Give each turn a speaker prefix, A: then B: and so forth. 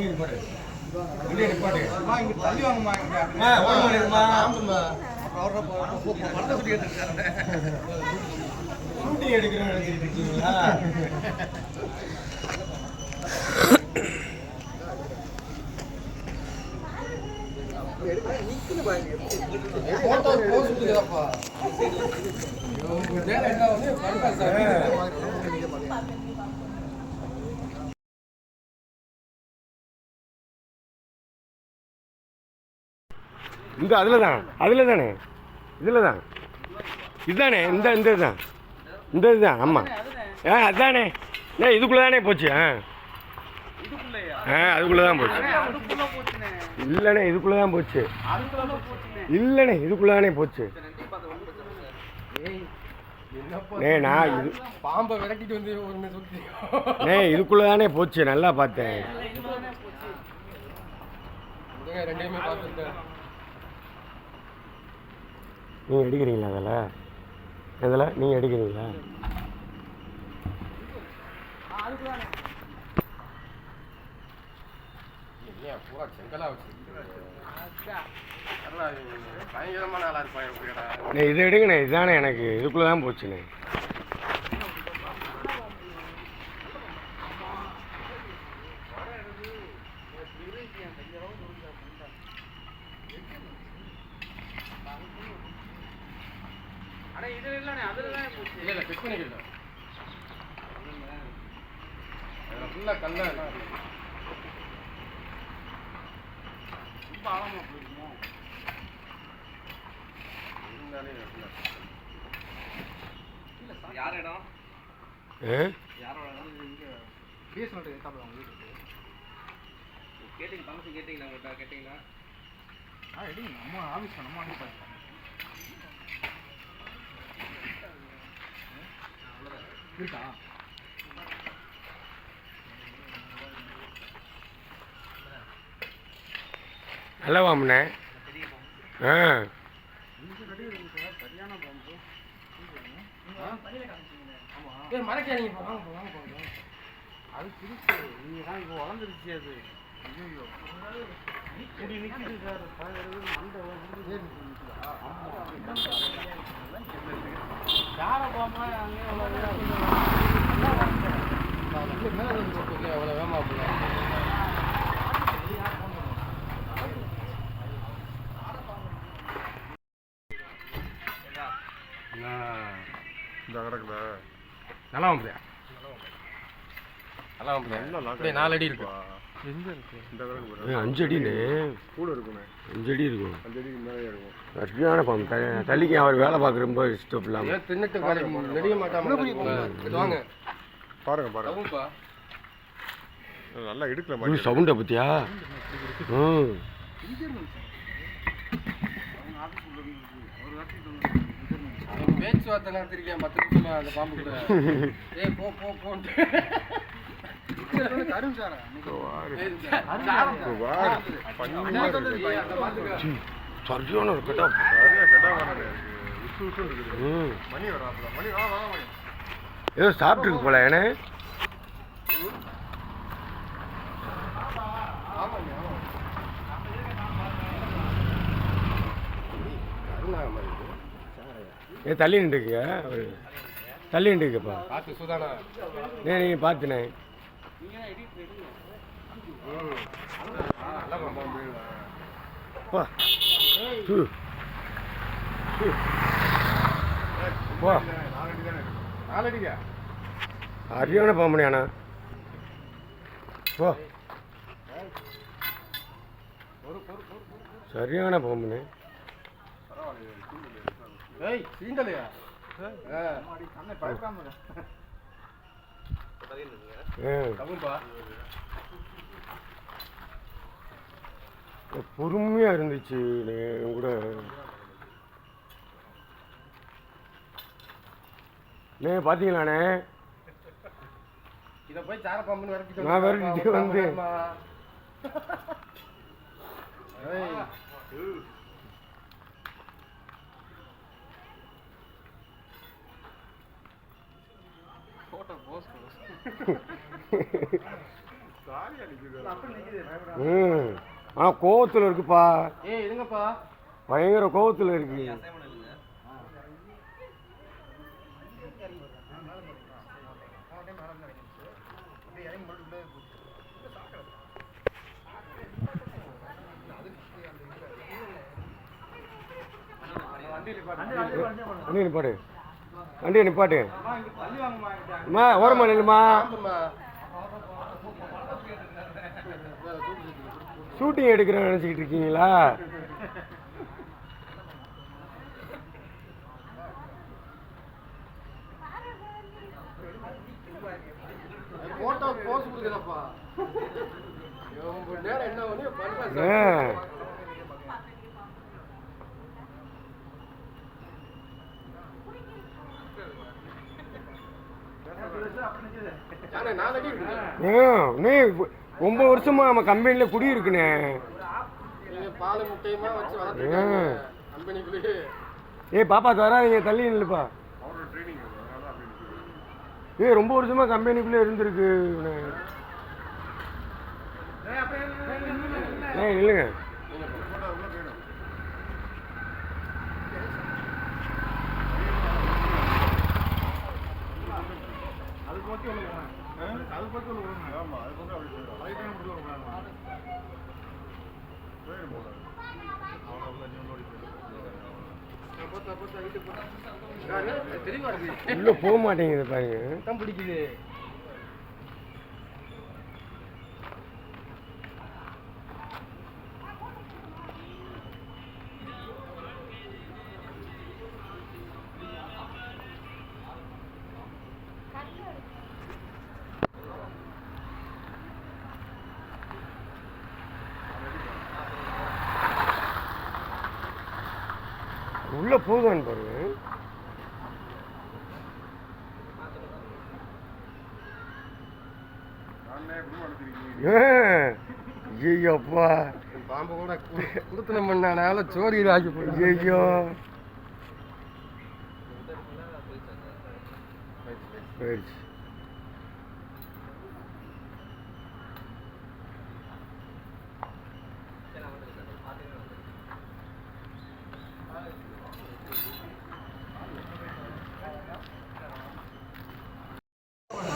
A: வண்டி நிப்பாட்டு வண்டியை நிப்பாட்டு.
B: அம்மா,
C: இந்த அதில் தான் அதில் தானே இதில் தான் இதுதானே இந்த இந்த இதுதான். இந்த இதுதான். ஆமாம் ஆ அதானே. ஏ இதுக்குள்ளே தானே போச்சு? ஆ. ஆ அதுக்குள்ளே தான் போச்சு. இல்லைண்ணே இதுக்குள்ளே தான் போச்சு. இல்லைண்ணே இதுக்குள்ளே தானே போச்சு நே நான் இது
A: பாம்பை விரட்டிட்டு வந்து ஒரு நிமிஷம் சுத்தி
C: நே இதுக்குள்ளே தானே போச்சு. நல்லா பார்த்தேன்.
A: விடுங்க, ரெண்டையுமே பார்த்துட்டேன்
C: நீங்கள் எடுக்கிறீங்களா அதில் இதில் நீங்கள் எடுக்கிறீங்களா
A: பூரா செங்கலா பயங்கரமான ஆளா இருப்பாங்க
C: இதை எடுங்கண்ணே இதுதானே எனக்கு இதுக்குள்ளே தான் போச்சுண்ணே.
A: இல்ல இல்ல செக் பண்ணிக்கலாம் அதுல ஃபுல்லா கல்லா இருக்கு இருந்தாலே full ஆ இருக்கு.
B: யார் இடம்? யாரோட இடம்? இங்க BSNL எதிர்த்தாப்புல அவங்க வீட்டுக்கு.
D: கேட்டீங்க பர்மிஷன் கேட்டீங்களா உங்கள்கிட்ட கேட்டீங்களா
B: ஆ, எடுங்க. நம்ம ஆபீஸ் தான், நம்ம ஆபீஸ் தான். இருக்கா
C: நல்ல வாமண்ணே ஆ.
A: மறைக்காதீங்க இப்போ வாங்க போ, வாங்க போ, வாங்க.
B: அது சிரிச்சு நீங்க தான் இப்போ வளர்ந்துருச்சு அது. ஐயோ இப்படி நிக்குது சார். மண்டை வந்து யாரை போமா அங்கே
A: இல்ல, மேல இருந்து போட்டு இல்ல, அவ்வளவு வேகமா போல. நல்லா வாம்புலையா? நல்லா வாம்புலையா? அப்படியே நாலு அடி இருக்கு.
C: ஏ, அஞ்சு அடிண்ணே அஞ்சு அடி இருக்கும். சரியான பாம்பு த- தள்ளிக்க அவர் வேலை பார்க்குறப்போ ஸ்டோப் இல்லாமல்
A: ஏன் தின்னுட்டு நெடிய மாட்டாம இது வாங்க.
E: பாருங்க பாருங்க. நல்லா மாட்டேன்
C: சவுண்டை பற்றியா ம்
A: பேச்சுவார்த்தை நடத்திருக்கேன் பத்து நிமிஷமா அந்த பாம்பு கூட. ஏய் போ போ போன்ட்டு.
C: சரியான ஒரு கட்டா ஏதோ சாப்பிட்ருக்கு போல
A: இருக்கு.
C: ஏ தள்ளி நின்றுக்குங்க தள்ளி நின்றுக்குப்பா
A: பார்த்து சுதானா
C: நீங்கள்
A: நல்லா பாம்பு
C: பா சு சு. பா
E: நாலடி தானே இருக்கு
A: நாலடிக்கா
C: சரியான பாம்பனே
A: ஏய் சீண்டலையா
B: அண்ணன் பயப்படாம
C: பொறுமையாக இருந்துச்சு நே, என் கூட. நே பார்த்தீங்களாண்ணே
A: இத போய் சார பாம்புன்னு விரட்டிட்டு
C: நான் விரட்டிட்டு வந்தேன்.
A: ஏய்
B: போட்டோ போஸ்ட்
E: ஜாலியா நிக்குது
B: அப்படி நிக்குது
C: ம். ஆனால் கோவத்தில் இருக்குப்பா. பயங்கர கோவத்தில் இருக்கு நிப்பாடு. வண்டியை நிப்பாட்டு அம்மா ஓரமா நில்லுமா. ஷூட்டிங் எடுக்கிறேன்னு நினச்சிக்கிட்டு இருக்கீங்களா?
A: போட்டோ போஸ் கொடுக்குறப்பா. நேரம் என்ன பண்ணி
C: நீ ரொம்ப வருஷமா நம்ம கம்பெனியில் ம்.
A: கம்பெனிக்குள்ளேயே.
C: ஏய் பாப்பா தராதீங்க தள்ளி
E: நிக்குது.
C: ஏய் ரொம்ப வருஷமா கம்பெனிக்குள்ளே இருந்திருக்கு இவனு.
E: உள்ளே
C: போக மாட்டேங்குது பாருங்க
A: பிடிக்குது.
C: உள்ளே போகுதான்னு பாருங்க ஐயோப்பா
A: பாம்பு கூட குடுத்தனம் பண்ணனால சோறு இது ஆக்கி போடுது
C: ஐயோ போயிடுச்சு.